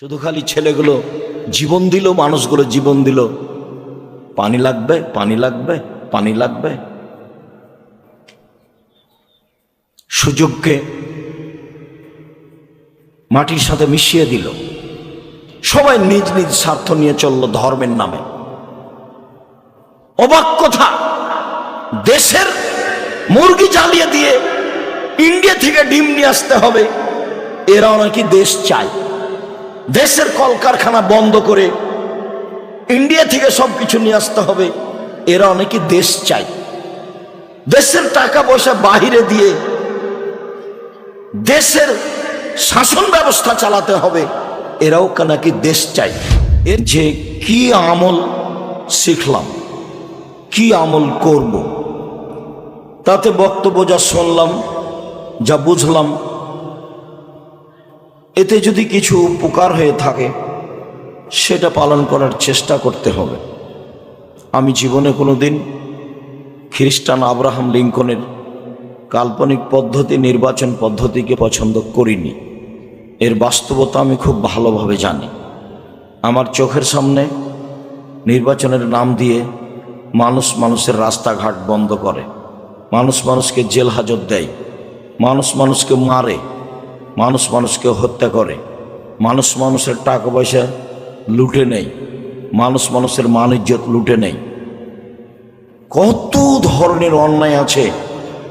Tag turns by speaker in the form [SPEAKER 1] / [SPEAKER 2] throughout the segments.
[SPEAKER 1] শুধু খালি ছেলেগুলো জীবন দিল, মানুষগুলো জীবন দিল। পানি লাগবে পানি লাগবে পানি লাগবে। সুযোগকে মাটির সাথে মিশিয়ে দিল। সবাই নিজ নিজ স্বার্থ নিয়ে চলল ধর্মের নামে। অবাক কথা, দেশের মুরগি জ্বালিয়ে দিয়ে ইন্ডিয়া থেকে ডিম নিয়ে আসতে হবে। এরাও নাকি দেশ চায়। দেশের কলকারখানা বন্ধ করে ইন্ডিয়া থেকে সব কিছু নিয়ে আসতে হবে। এরা অনেকে দেশ চায়। দেশের টাকা পয়সা বাহিরে দিয়ে দেশের শাসন ব্যবস্থা চালাতে হবে। এরাও নাকি দেশ চাই এর যে কি আমল শিখলাম, কি আমল করব, তাতে বক্তব্য যা শুনলাম, যা বুঝলাম এতে যদি কিছু উপকার হয়ে থাকে, সেটা পালন করার চেষ্টা করতে হবে। আমি জীবনে কোনো দিন খ্রিস্টান আব্রাহাম লিঙ্কনের কাল্পনিক পদ্ধতি, নির্বাচন পদ্ধতিকে পছন্দ করিনি। এর বাস্তবতা আমি খুব ভালোভাবে জানি। আমার চোখের সামনে নির্বাচনের নাম দিয়ে মানুষ মানুষের রাস্তাঘাট বন্ধ করে। মানুষ মানুষকে জেল হাজত দেয়। মানুষ মানুষকে মারে। মানুষ মানুষকে হত্যা করে। মানুষ মানুষের টাকা পয়সা লুটে নেয়। মানুষ মানুষের মান ইজ্জত লুটে নেয়। কত ধরনের অন্যায় আছে।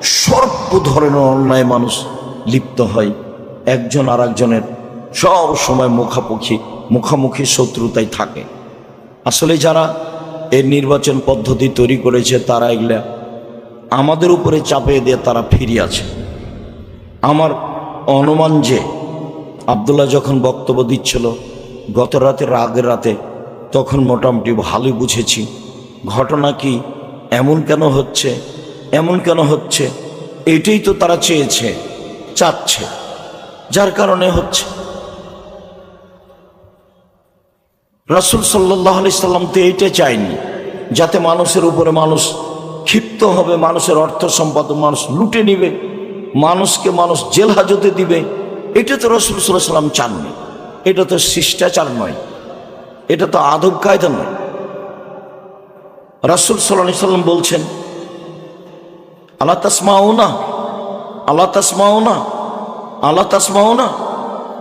[SPEAKER 1] সর্ব ধরনের অন্যায় মানুষ লিপ্ত হয়। একজন আর একজনের সব সময় মুখামুখি মুখামুখি শত্রুতায় থাকে। আসলে যারা এই নির্বাচন পদ্ধতি তৈরি করেছে, তারা এগুলা আমাদের উপরে চাপিয়ে দিয়ে তারা ফিরে আছে। আমার অনুমান যে আবদুল্লাহ যখন বক্তব্য দিচ্ছিল গত রাতের আগের রাতে, তখন মোটামুটি ভালোই বুঝেছি, ঘটনা কি, এমন কেন হচ্ছে, এমন কেন হচ্ছে, এটাই তো তারা চেয়েছে, চাচ্ছে, যার কারণে হচ্ছে। রাসুল সাল্লাহ আলি সাল্লাম তো এইটা চায়নি, যাতে মানুষের উপরে মানুষ ক্ষিপ্ত হবে, মানুষের অর্থ সম্পদ মানুষ লুটে নিবে। মানুষকে মানুষ জেল হাজতে দিবে। এটা তো রসুল সাল্লাম চাননি এটা তো শিষ্টাচার নয়। এটা তো আদব কায়দা নয়। রাসুল সাল্লাহ সাল্লাম বলছেন আল্লাহ তাসমাও না আল্লাহ তাসমাও না আল্লাহ তাসমাও না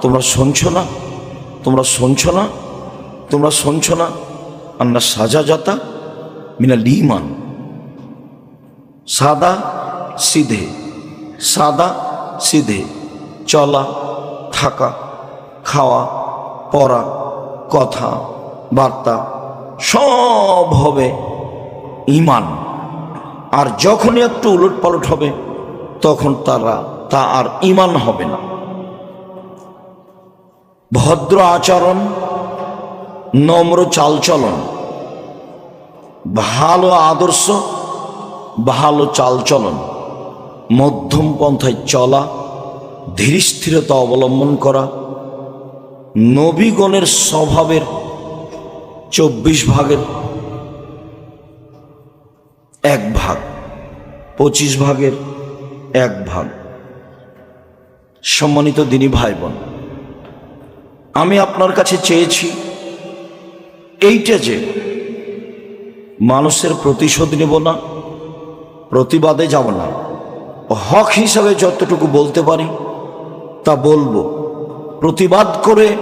[SPEAKER 1] তোমরা শুনছো না, তোমরা শুনছো না, তোমরা শুনছো না, আন্না সাজা যাতা মিনা লিমান সাদা সিধে সাদা, সিধে, চলা, থাকা, খাওয়া, পড়া, কথা, বার্তা, সব হবে ইমান আর যখনই একটু উলট পালট হবে, তখন তারা তা আর ইমান হবে না। ভদ্র আচরণ, নম্র চালচলন, ভালো আদর্শ, ভালো চালচলন। মধ্যম পন্থায় চলা, ধীরস্থিরতা অবলম্বন করা, নবীগণের স্বভাবের চব্বিশ ভাগের এক ভাগ, পঁচিশ ভাগের এক ভাগ। সম্মানিত দিনী ভাই বোন আমি আপনার কাছে চেয়েছি এইটা যে মানুষের প্রতিশোধ নেব না, প্রতিবাদে যাব না। হক হিসাবে যতটুকু বলতে পারি, তা বলব। প্রতিবাদ করে,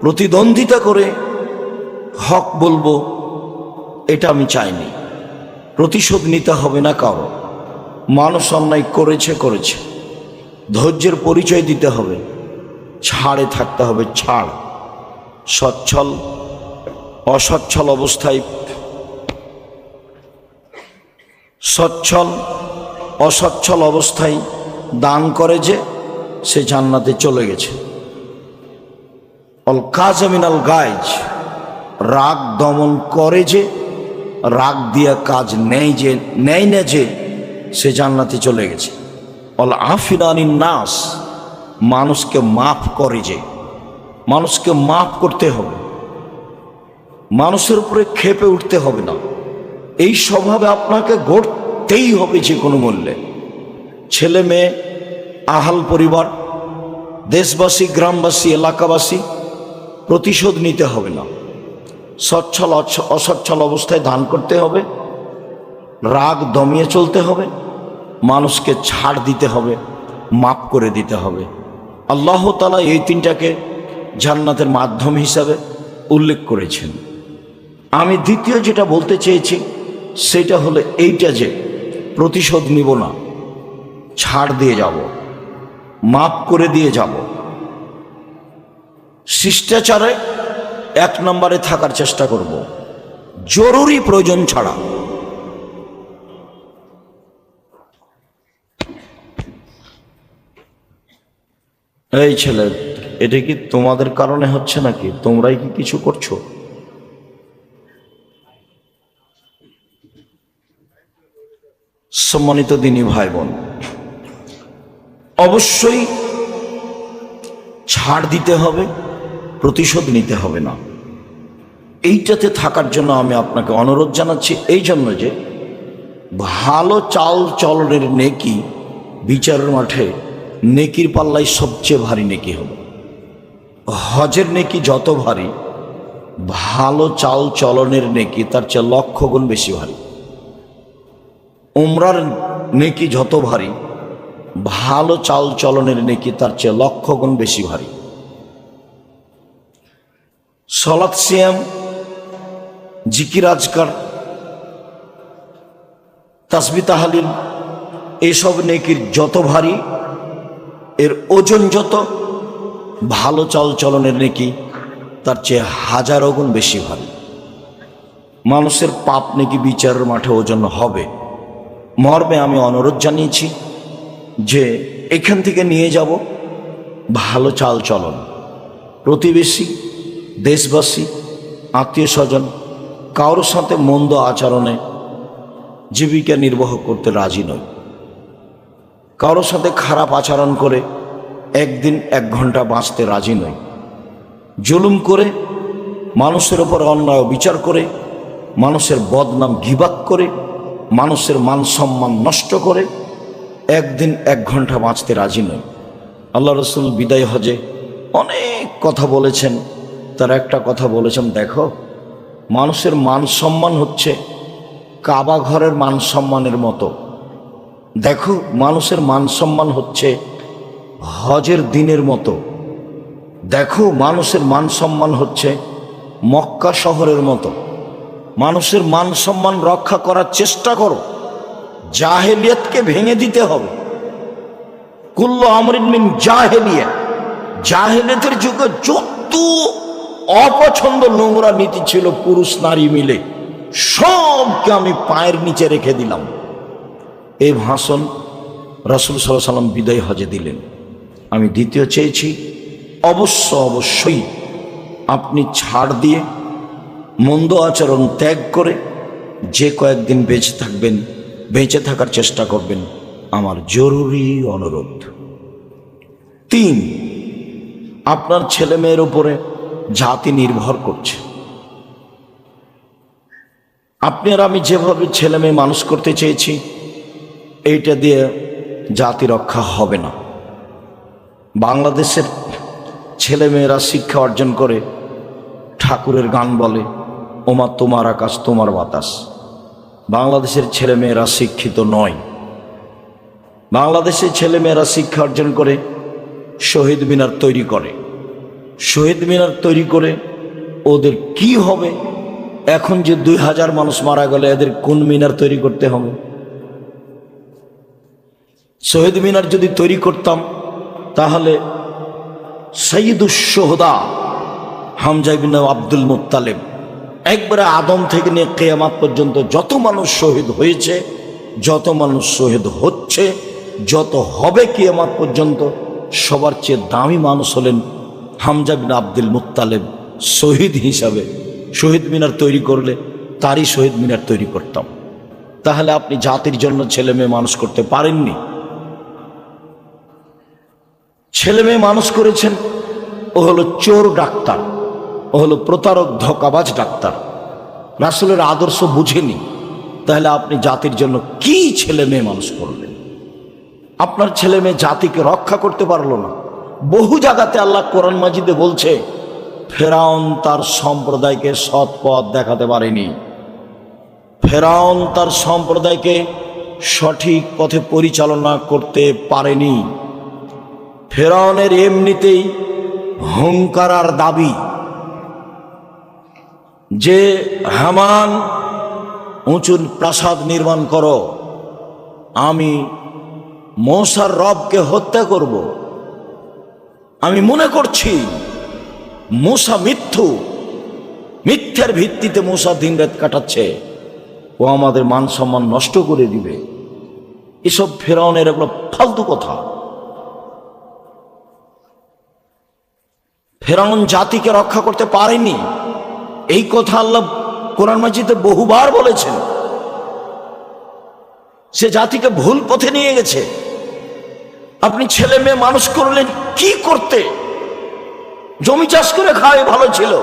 [SPEAKER 1] প্রতিদ্বন্দ্বিতা করে হক বলব, এটা আমি চাইনি। প্রতিশোধ নিতে হবে না কারও। মানুষ অন্যায় করেছে করেছে। ধৈর্যের পরিচয় দিতে হবে। ছাড়ে থাকতে হবে, ছাড়। সচ্ছল, অসচ্ছল অবস্থায়। সচ্ছল অসচ্ছল অবস্থায় দান করে যে সে জান্নাতে চলে গেছে। অল কাজামিনাল গাইজ রাগ দমন করে যে, রাগ দিয়া কাজ নেই যে নেই না যে, সে জান্নাতে চলে গেছে। অল আফিনানি নাস, মানুষকে মাফ করে যে, মানুষকে মাফ করতে হবে। মানুষের উপরে খেপে উঠতে হবে না। এই স্বভাবে আপনাকে গড়তেই হবে যে কোনো মূল্যে। ছেলে মেয়ে, আহাল পরিবার, দেশবাসী, গ্রামবাসী, এলাকাবাসী, প্রতিশোধ নিতে হবে না। সচ্ছল অসচ্ছল অবস্থায় দান করতে হবে। রাগ দমিয়ে চলতে হবে। মানুষকে ছাড় দিতে হবে মাপ করে দিতে হবে। আল্লাহ তালা এই তিনটাকে জান্নাতের মাধ্যম হিসাবে উল্লেখ করেছেন। আমি দ্বিতীয় যেটা বলতে চেয়েছি, সেটা হলো এইটা যে প্রতিশোধ নিব না। ছাড় দিয়ে যাব। মাপ করে দিয়ে যাব। শিষ্টাচারে এক নম্বরে থাকার চেষ্টা করব। জরুরি প্রয়োজন ছাড়া। এই ছেলে, এটা কি তোমাদের কারণে হচ্ছে নাকি? তোমরাই কি কিছু করছ? সম্মানিত দিনী ভাই বোন অবশ্যই ছাড় দিতে হবে, প্রতিশোধ নিতে হবে না। এইটাতে থাকার জন্য আমি আপনাকে অনুরোধ জানাচ্ছি এই জন্য যে ভালো চাল চলনের নেকি বিচারের মাঠে নেকির পাল্লাই সবচেয়ে ভারী নেকি হবে হজের নেকি যত ভারী, ভালো চাল চলনের নেকি তার চেয়ে লক্ষ গুণ বেশি ভারী। উমরার নেকি যত ভারী, ভালো চাল চলনের নেকি তার চেয়ে লক্ষ গুণ বেশি ভারী। সলাৎ সিয়াম, জিকির আজকার, তাসবি তাহালিল, এসব নেকির যত ভারী, এর ওজন যত, ভালো চাল চলনের নেকি তার চেয়ে হাজারো গুণ বেশি ভারী। মানুষের পাপ নেকি বিচারের মাঠে ওজন হবে। মর্মে আমি অনুরোধ জানিয়েছি যে এখান থেকে নিয়ে যাব। ভালো চাল চলন। প্রতিবেশী, দেশবাসী আত্মীয় স্বজন কারোর সাথে মন্দ আচরণে জীবিকা নির্বাহ করতে রাজি নয়। কারোর সাথে খারাপ আচরণ করে একদিন এক ঘণ্টা বাঁচতে রাজি নয়। জুলুম করে মানুষের ওপর অন্যায় বিচার করে মানুষের বদনাম গিবাক করে মানুষের মান সম্মান নষ্ট করে একদিন এক ঘণ্টা বাঁচতে রাজি নয়। আল্লাহ রসুল বিদায় হজে অনেক কথা বলেছেন। তার একটা কথা বলেছেন, দেখো, মানুষের মান সম্মান হচ্ছে কাবা ঘরের মান সম্মানের মতো। দেখো, মানুষের মান সম্মান হচ্ছে হজের দিনের মতো। দেখো, মানুষের মান সম্মান হচ্ছে মক্কা শহরের মতো। মানুষের মান সম্মান রক্ষা করার চেষ্টা করো। জাহেলিয়াতকে ভেঙে দিতে হবে। কুল্ল আমরিন মিন জাহেলিয়া জাহেলিয়াতের যুগে যত অপছন্দ নোংরা নীতি ছিল, পুরুষ নারী মিলে, সবকে আমি পায়ের নিচে রেখে দিলাম। এই ভাষণ রসুল সাল্লাহ সাল্লাম বিদায় হজে দিলেন। আমি দ্বিতীয় চেয়েছি, অবশ্য অবশ্যই আপনি ছাড় দিয়ে মন্দ আচরণ ত্যাগ করে যে কয়েকদিন বেঁচে থাকবেন, বেঁচে থাকার চেষ্টা করবেন, আমার জরুরি অনুরোধ। তিন, আপনার ছেলে মেয়ের উপরে জাতি নির্ভর করছে। আপনি আর আমি যেভাবে ছেলে মেয়ে মানুষ করতে চেয়েছি, এইটা দিয়ে জাতি রক্ষা হবে না। বাংলাদেশের ছেলে মেয়েরা শিক্ষা অর্জন করে ঠাকুরের গান বলে ওমা, তোমার আকাশ, তোমার বাতাস। বাংলাদেশের ছেলে মেয়েরা শিক্ষিত নয়। বাংলাদেশের ছেলে মেয়েরা শিক্ষা অর্জন করে, শহীদ মিনার তৈরি করে। শহীদ মিনার তৈরি করে ওদের কি হবে? এখন যে দুই হাজার মানুষ মারা গেলে, এদের কোন মিনার তৈরি করতে হবে? শহীদ মিনার যদি তৈরি করতাম, তাহলে সঈদুসোহদা হামজাবিন আব্দুল মুত্তালেব একবারে আদম থেকে নিয়ে কেয়ামাত পর্যন্ত যত মানুষ শহীদ হয়েছে, যত মানুষ শহীদ হচ্ছে, যত হবে কেয়ামাত পর্যন্ত, সবার চেয়ে দামি মানুষ হলেন হামজা বিন আব্দুল মুত্তালেব, শহীদ হিসাবে। শহীদ মিনার তৈরি করলে তারই শহীদ মিনার তৈরি করতাম। তাহলে আপনি জাতির জন্য ছেলে মেয়ে মানুষ করতে পারেননি? ছেলে মেয়ে মানুষ করেছেন, ও হলো চোর ডাক্তার। হলো প্রতারক, ধকাবাজ ডাক্তার। রাসুলের আদর্শ বুঝেনি। তাহলে আপনি জাতির জন্য কি ছেলে মেয়ে মানুষ করলেন? আপনার ছেলে মেয়ে জাতিকে রক্ষা করতে পারল না। বহু জায়গাতে আল্লাহ কোরআন মাজিদে বলছে, ফেরাউন তার সম্প্রদায়কে সৎ পথ দেখাতে পারেনি। ফেরাউন তার সম্প্রদায়কে সঠিক পথে পরিচালনা করতে পারেনি। ফেরাউনের এমনিতেই হুঙ্কারার দাবি যে হামান উঁচু প্রাসাদ নির্মাণ করো, আমি মৌসার রবকে হত্যা করব। আমি মনে করছি মূসা মিথ্যু মিথ্যার ভিত্তিতে মূসা দিন রাত কাটাচ্ছে। ও আমাদের মান সম্মান নষ্ট করে দিবে। এসব ফেরাউনের এগুলো ফালতু কথা। ফেরাউন জাতিকে রক্ষা করতে পারেনি। এই কথা আল্লাহ কোরআন মাজিদে বহুবার বলেছেন। সে জাতিকে ভুল পথে নিয়ে গেছে। আপনি ছেলে মেয়ে মানুষ করলেন কি করতে? জমি চাষ করে খাওয়াই ভালো ছিল।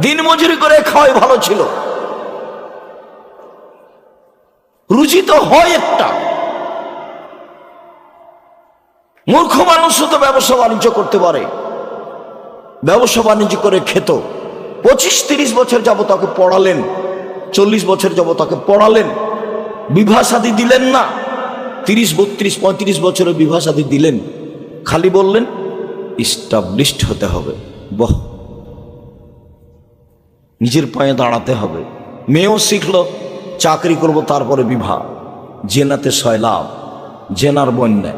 [SPEAKER 1] দিন মজুরি করে খাওয়াই ভালো ছিল। রুচি তো হয় একটা। মূর্খ মানুষও তো ব্যবসা বাণিজ্য করতে পারে। ব্যবসা বাণিজ্য করে খেত। পঁচিশ তিরিশ বছর যাব তাকে পড়ালেন, চল্লিশ বছর যাব তাকে পড়ালেন বিবাহ সাদী দিলেন না। তিরিশ, বত্রিশ, পঁয়ত্রিশ বছরের বিবাহ সাদী দিলেন। খালি বললেন ইস্টাবলিশড হতে হবে। বহ! নিজের পায়ে দাঁড়াতে হবে। মেয়েও শিখল, চাকরি করব তারপরে বিবাহ। জেনাতে সয়লাভ জেনার বন্যায়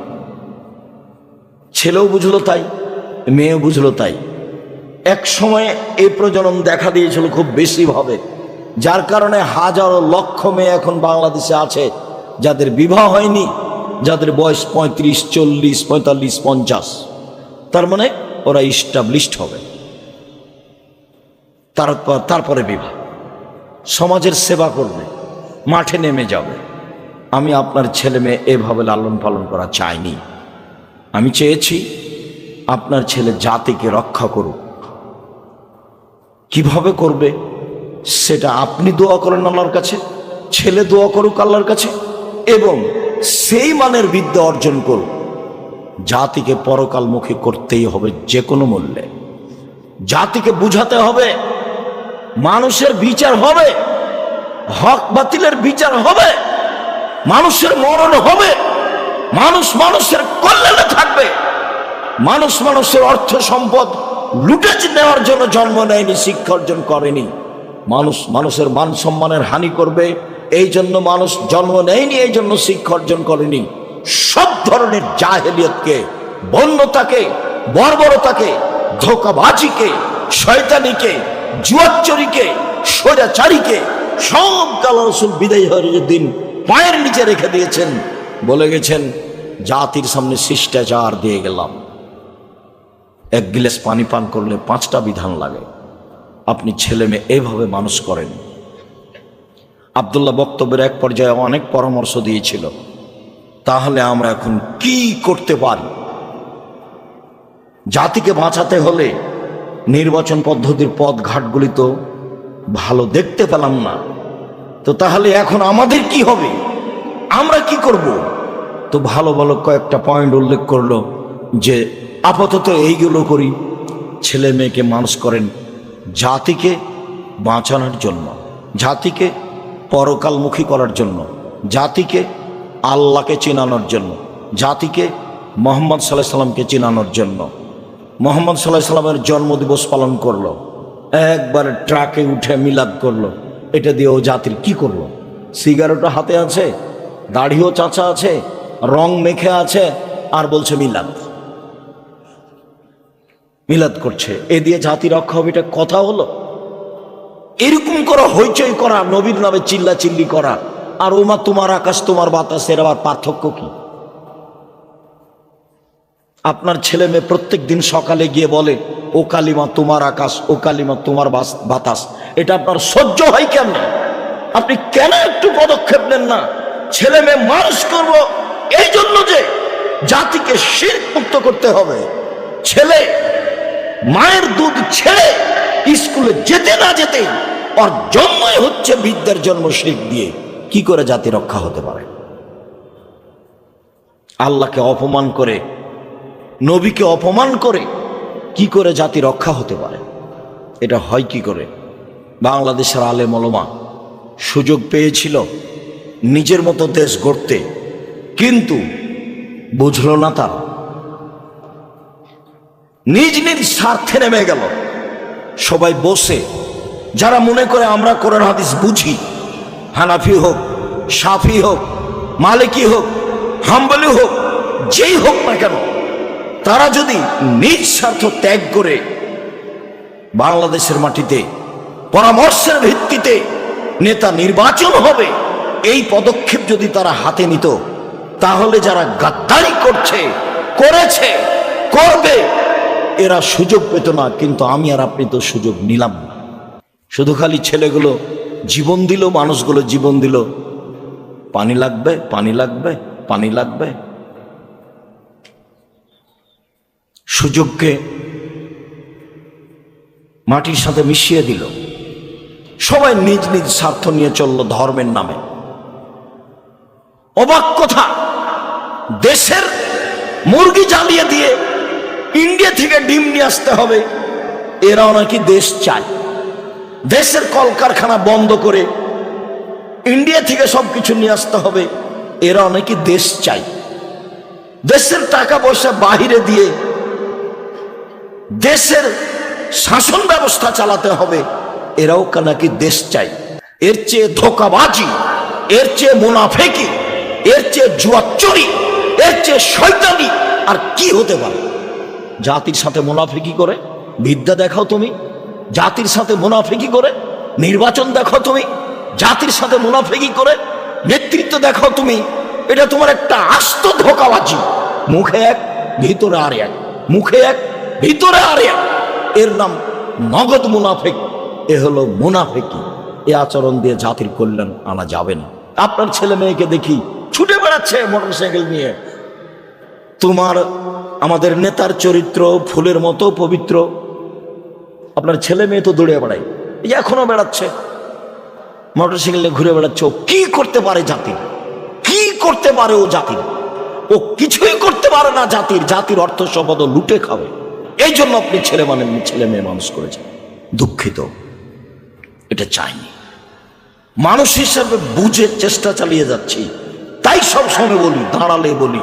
[SPEAKER 1] ছেলেও বুঝলো তাই, মেয়েও বুঝলো তাই। এক সময়ে এই প্রজনন দেখা দিয়েছিল খুব বেশিভাবে যার কারণে হাজারো লক্ষ মেয়ে এখন বাংলাদেশে আছে, যাদের বিবাহ হয়নি, যাদের বয়স পঁয়ত্রিশ, চল্লিশ, পঁয়তাল্লিশ, পঞ্চাশ। তার মানে ওরা ইস্টাবলিশড হবে। তারপর তারপরে বিবাহ। সমাজের সেবা করবে, মাঠে নেমে যাবে। আমি আপনার ছেলে মেয়ে এভাবে লালন পালন করা চাইনি। আমি চেয়েছি আপনার ছেলে জাতিকে রক্ষা করুক। কীভাবে করবে, সেটা আপনি দোয়া করেন আল্লাহর কাছে, ছেলে দোয়া করুক আল্লাহর কাছে, এবং সেই মানের বিদ্যা অর্জন করুক। জাতিকে পরকালমুখী করতেই হবে যে কোনো মূল্যে। জাতিকে বুঝাতে হবে, মানুষের বিচার হবে, হক বাতিলের বিচার হবে, মানুষের মরণ হবে, মানুষ মানুষের কল্যাণে থাকবে, মানুষ মানুষের অর্থ সম্পদ লুটে নেওয়ার জন্য জন্ম নেয়নি, শিক্ষা অর্জন করেনি। মানুষ, মানুষের মান সম্মানের হানি করবে, এই জন্য মানুষ জন্ম নেয়নি, এই জন্য শিক্ষা অর্জন করেনি। সব ধরনের জাহেলিয়তকে, বন্যতাকে, বর্বরতাকে, ধোকাবাজিকে, শয়তানিকে, জুয়াচ্চরিকে, সোজাচারীকে, সব কালা রসুল বিদায় হয়ে দিন পায়ের নিচে রেখে দিয়েছেন। বলে গেছেন, জাতির সামনে শিষ্টাচার দিয়ে গেলাম। এক গিলাস পানি পান করলে পাঁচটা বিধান লাগে। আপনি ছেলে মেয়ে এইভাবে মানুষ করেন। আবদুল্লাহ বক্তব্যের এক পর্যায়ে অনেক পরামর্শ দিয়েছিল। তাহলে আমরা এখন কি করতে পারি? জাতিকে বাঁচাতে হলে নির্বাচন পদ্ধতির পথ ঘাটগুলি তো ভালো দেখতে পেলাম না। তো তাহলে এখন আমাদের কি হবে? আমরা কি করব? তো ভালো ভালো কয়েকটা পয়েন্ট উল্লেখ করল যে আপাতত এইগুলো করি। ছেলে মেয়েকে মানুষ করেন জাতিকে বাঁচানোর জন্য, জাতিকে পরকালমুখী করার জন্য, জাতিকে আল্লাহকে চেনানোর জন্য, জাতিকে মোহাম্মদ সাল্লাহ সাল্লামকে চেনানোর জন্য। মোহাম্মদ সাল্লাহ সাল্লামের জন্মদিবস পালন করল, একবার ট্রাকে উঠে মিলাদ করল, এটা দিয়ে ও জাতির কি করল? সিগারেটও হাতে আছে, দাড়িও চাচা আছে, রং মেখে আছে, আর বলছে মিলাদ। মিলাদ করছে। এ দিয়ে জাতি রক্ষা হবে, এটা কথা হলো? এরকম করা, হইচই করা, নবীর নামে চিল্লা চিল্লি করা। আর ওমা তোমার আকাশ, তোমার বাতাস এর আবার পার্থক্য কি? আপনার ছেলে মেয়ে প্রত্যেক দিন সকালে গিয়ে বলে, ও কালিমা তোমার আকাশ, ও কালিমা তোমার বাতাস। এটা আপনার সহ্য হয় কেন আপনি কেন একটু পদক্ষেপ নেন না? ছেলে মেয়ে মানুষ করব এই জন্য যে জাতিকে শির মুক্ত করতে হবে। ছেলে মায়ের দুধ ছেড়ে স্কুলে যেতে না যেতে ওর জন্মই হচ্ছে বিদ্যার জন্ম শিখ দিয়ে। কি করে জাতি রক্ষা হতে পারে? আল্লাহকে অপমান করে, নবীকে অপমান করে কি করে জাতি রক্ষা হতে পারে? এটা হয় কি করে? বাংলাদেশের আলে মলমা সুযোগ পেয়েছিল নিজের মতো দেশ গড়তে, কিন্তু বুঝল না তারা। নিজ নিজ স্বার্থে নেমে গেল। সবাই বসে। যারা মনে করে আমরা কোরআন হাদিস বুঝি, হানাফি হোক, সাফি হোক, মালিকি হোক, হাম্বলি হোক, যেই হোক না কেন, তারা যদি নিজ স্বার্থ ত্যাগ করে বাংলাদেশের মাটিতে, পরামর্শের ভিত্তিতে নেতা নির্বাচন হবে, এই পদক্ষেপ যদি তারা হাতে নিত, তাহলে যারা গাদ্দারি করছে, করেছে, করবে এরা সুযোগ পেত না, কিন্তু আমি আর আপনি তো সুযোগ নিলাম শুধু খালি ছেলেগুলো জীবন দিল, মানুষগুলো জীবন দিল। পানি লাগবে পানি লাগবে পানি লাগবে। সুযোগকে মাটির সাথে মিশিয়ে দিল। সবাই নিজ নিজ স্বার্থ নিয়ে চলল ধর্মের নামে। অবাক কথা, দেশের মুরগি জ্বালিয়ে দিয়ে ইন্ডিয়া থেকে ডিম নিয়ে আসতে হবে। এরাও নাকি দেশ চায়। দেশের কলকারখানা বন্ধ করে ইন্ডিয়া থেকে সবকিছু নিয়ে আসতে হবে। এরা নাকি দেশ চাই দেশের টাকা পয়সা বাহিরে দিয়ে দেশের শাসন ব্যবস্থা চালাতে হবে। এরাও নাকি দেশ চাই এর চেয়ে ধোকাবাজি, এর চেয়ে মুনাফেকি, এর চেয়ে জুয়াচুরি এর চেয়ে শৈতানি আর কি হতে পারে? জাতির সাথে মুনাফেকি করে, বিদ্যা দেখাও তুমি, জাতির সাথে মুনাফেকি করে, নির্বাচন দেখাও তুমি, জাতির সাথে মুনাফেকি করে, নেতৃত্ব দেখাও তুমি, এটা তোমার একটা আস্ত ধোকাবাজি। মুখে এক, ভিতরে আর এক। মুখে এক, ভিতরে আর এক। এর নাম নগদ মুনাফেক, এ হলো মুনাফেকি। এ আচরণ দিয়ে জাতির কল্যাণ আনা যাবে না। আপনার ছেলে মেয়েকে দেখি ছুটে বেড়াচ্ছে মোটরসাইকেল নিয়ে। তোমার আমাদের নেতার চরিত্র, ফুলের মতো পবিত্র। আপনার ছেলে মেয়ে তো দৌড়ে বেড়ায় এই এখনও বেড়াচ্ছে। মোটরসাইকেল ঘুরে বেড়াচ্ছে, ও কি করতে পারে জাতির? কি করতে পারে ও জাতির? ও কিছুই করতে পারে না জাতির জাতির অর্থ সম্পদ লুটে খাবে। এই জন্য আপনি ছেলে মানে ছেলে মেয়ে মানুষ করেছেন। দুঃখিত, এটা চাইনি। মানুষ হিসাবে বুঝে চেষ্টা চালিয়ে যাচ্ছি। তাই সব সময় বলি, দাঁড়ালে বলি।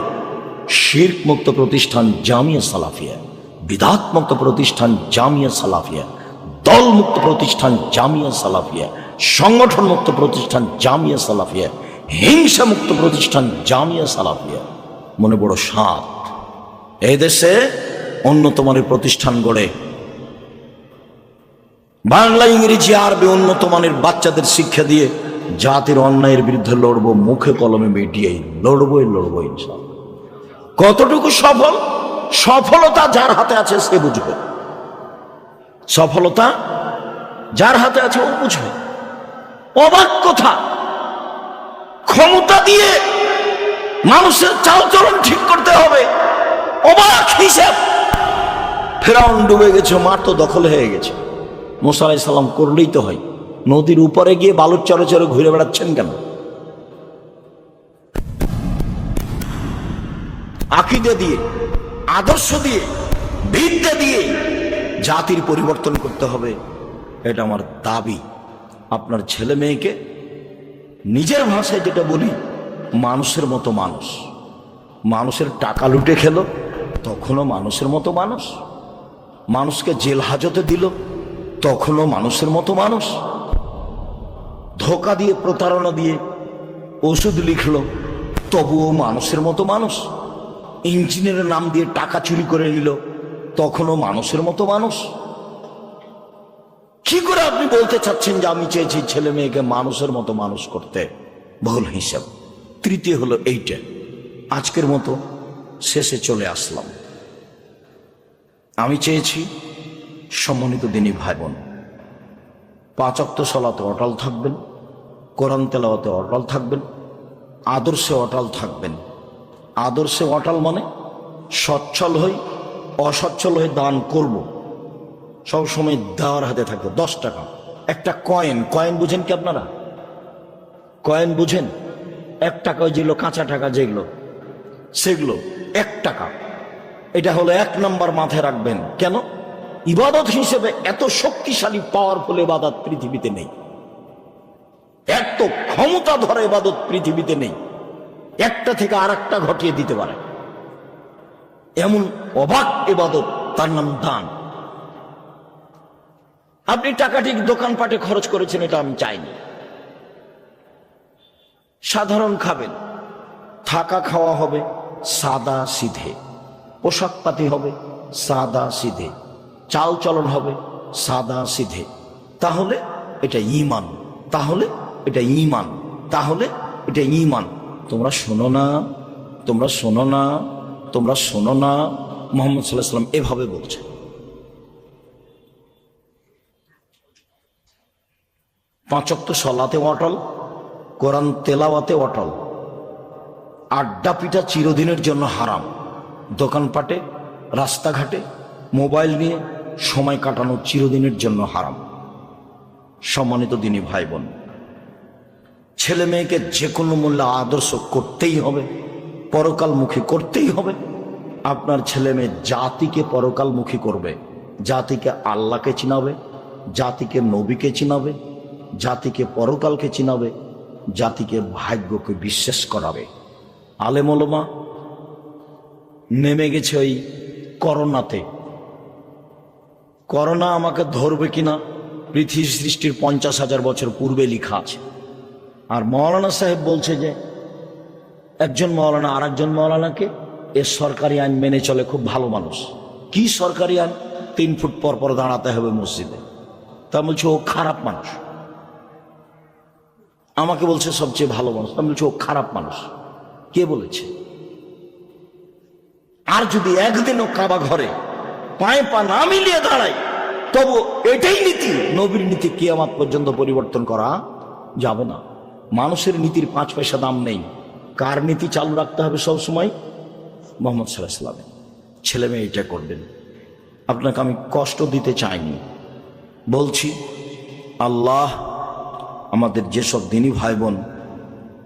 [SPEAKER 1] শির্ক মুক্ত প্রতিষ্ঠান জামিয়া সালাফিয়া বিধাত মুক্ত প্রতিষ্ঠান জামিয়া সালাফিয়া দল মুক্ত প্রতিষ্ঠান জামিয়া সালাফিয়া সংগঠন মুক্ত প্রতিষ্ঠান জামিয়া সালাফিয়া হিংসা মুক্ত প্রতিষ্ঠান জামিয়া সালাফিয়া। মনে বড় সাত। এই দেশে মানের প্রতিষ্ঠান গড়ে বাংলা, ইংরেজি, আরবি উন্নত মানের বাচ্চাদের শিক্ষা দিয়ে জাতির অন্যায়ের বিরুদ্ধে লড়বো, মুখে কলমে মিডিয়াই লড়বই লড়বো ইনশাল কতটুকু সফল? সফলতা যার হাতে আছে সে বুঝবে। সফলতা যার হাতে আছে ও বুঝবে। অবাক কথা। ক্ষমতা দিয়ে মানুষের চালচলন ঠিক করতে হবে। অবাক হিসাব। ফেরাউন ডুবে গেছে, মাঠ তো দখল হয়ে গেছে। মোসা আলাই সাল্লাম করলেই তো হয়। নদীর উপরে গিয়ে বালুর চরে চরে ঘুরে বেড়াচ্ছেন কেন? আকিদে দিয়ে, আদর্শ দিয়ে বিদ্যা দিয়ে জাতির পরিবর্তন করতে হবে। এটা আমার দাবি। আপনার ছেলে মেয়েকে নিজের ভাষায় যেটা বলি, মানুষের মতো মানুষ। মানুষের টাকা লুটে খেলো, তখনও মানুষের মতো মানুষ। মানুষকে জেল হাজতে দিল, তখনও মানুষের মতো মানুষ। ধোকা দিয়ে, প্রতারণা দিয়ে ওষুধ লিখল, তবুও মানুষের মতো মানুষ। ইঞ্জিনিয়ারের নাম দিয়ে টাকা চুরি করে নিল। তখনও মানুষের মতো মানুষ। কি করে আপনি বলতে চাচ্ছেন যে আমি চেয়েছি ছেলে মেয়েকে মানুষের মতো মানুষ করতে? ভুল হিসাব। তৃতীয় হলো এইটা। আজকের মতো শেষে চলে আসলাম। আমি চেয়েছি সম্মানিত দিনী ভাই বোন পাঁচক্ত সলাতে অটল থাকবেন, কোরআন তেলাওয়াতে অটল থাকবেন, আদর্শে অটল থাকবেন। আদর্শে অটল মানে সচ্ছল হই, অসচ্ছল হয়ে দান করব। সব সময় দেওয়ার হাতে থাকব, দশ টাকা। একটা কয়েন কয়েন বুঝেন কি আপনারা? কয়েন বুঝেন? এক টাকা যেগুলো কাঁচা টাকা যেগুলো, সেগুলো এক টাকা। এটা হলো এক নম্বর মাথায় রাখবেন। কেন? ইবাদত হিসেবে এত শক্তিশালী পাওয়ারফুল ইবাদত পৃথিবীতে নেই। এত ক্ষমতা ধরে ইবাদত পৃথিবীতে নেই। একটা থেকে আর একটা ঘটিয়ে দিতে পারে। এমন অবাক ইবাদত তার নাম দান। আপনি টাকা টাকাটি দোকানপাটে খরচ করেছেন, এটা আমি চাইনি। সাধারণ খাবেন, থাকা খাওয়া হবে, সাদা সিধে। পোশাক পাতি হবে, সাদা সিধে। চাল চলন হবে, সাদা সিধে। তাহলে এটা ইমান তাহলে এটা ইমান তাহলে এটা ইমান তোমরা শোনো না, তোমরা শোনো না, তোমরা শোনো না, মোহাম্মদ সাল্লাহ সাল্লাম এভাবে বলছে পাঁচক্ত সলাতে অটল, কোরআন তেলাওয়াতে অটল, আড্ডা পিঠা চিরদিনের জন্য হারাম, দোকানপাটে, রাস্তাঘাটে, মোবাইল নিয়ে সময় কাটানো চিরদিনের জন্য হারাম। সম্মানিত দিনী ভাই বোন ছেলে মেয়েকে যে কোনো মূল্যে আদর্শ করতেই হবে, পরকালমুখী করতেই হবে। আপনার ছেলে মেয়ে জাতিকে পরকালমুখী করবে, জাতিকে আল্লাহকে চিনাবে, জাতিকে নবীকে চিনাবে, জাতিকে পরকালকে চিনাবে, জাতিকে ভাগ্যকে বিশ্বাস করাবে। আলেমলমা নেমে গেছে ওই করোনাতে। করোনা আমাকে ধরবে কিনা? পৃথিবী সৃষ্টির পঞ্চাশ হাজার বছর পূর্বে লেখা আছে। আর মৌলানা সাহেব বলছে যে, একজন মৌলানা আর একজন মৌলানাকে, এ সরকারি আইন মেনে চলে খুব ভালো মানুষ। কি সরকারি আইন? তিন ফুট পর পর দাঁড়াতে হবে মসজিদে। তা বলছে, ও খারাপ মানুষ। আমাকে বলছে, সবচেয়ে ভালো মানুষ। আমি বলছি, ও খারাপ মানুষ। কে বলেছে? আর যদি একদিনও কাবা ঘরে পায়ে পা না মিলিয়ে দাঁড়ায়, তবু এটাই নীতি। নবীর নীতি কিয়ামাত পর্যন্ত পরিবর্তন করা যাবে না। মানুষের নীতির পাঁচ পয়সা দাম নেই। কার নীতি চালু রাখতে হবে সব সময় মোহাম্মদ সাল্লাহ ছেলে মেয়ে এটা করবেন। আপনাকে আমি কষ্ট দিতে চাইনি। বলছি, আল্লাহ আমাদের যেসব দিনী ভাই বোন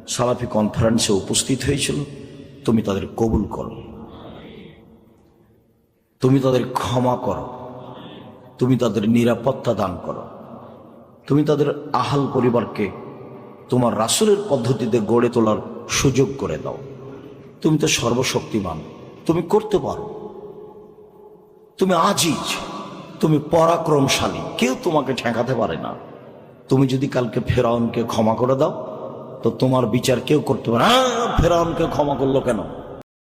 [SPEAKER 1] সালাফি কনফারেন্সে উপস্থিত হয়েছিল, তুমি তাদের কবুল করো। তুমি তাদের ক্ষমা করো। তুমি তাদের নিরাপত্তা দান করো। তুমি তাদের আহাল পরিবারকে তোমার রাসুলের পদ্ধতিতে গড়ে তোলার সুযোগ করে দাও। তুমি তো সর্বশক্তিমান, তুমি করতে পারো। তুমি আজিজ, তুমি পরাক্রমশালী, কেউ তোমাকে ঠেকাতে পারে না। তুমি যদি কালকে ফেরাউনকে ক্ষমা করে দাও, তো তোমার বিচার কেউ করতে পারে ফেরাউনকে ক্ষমা করল কেন?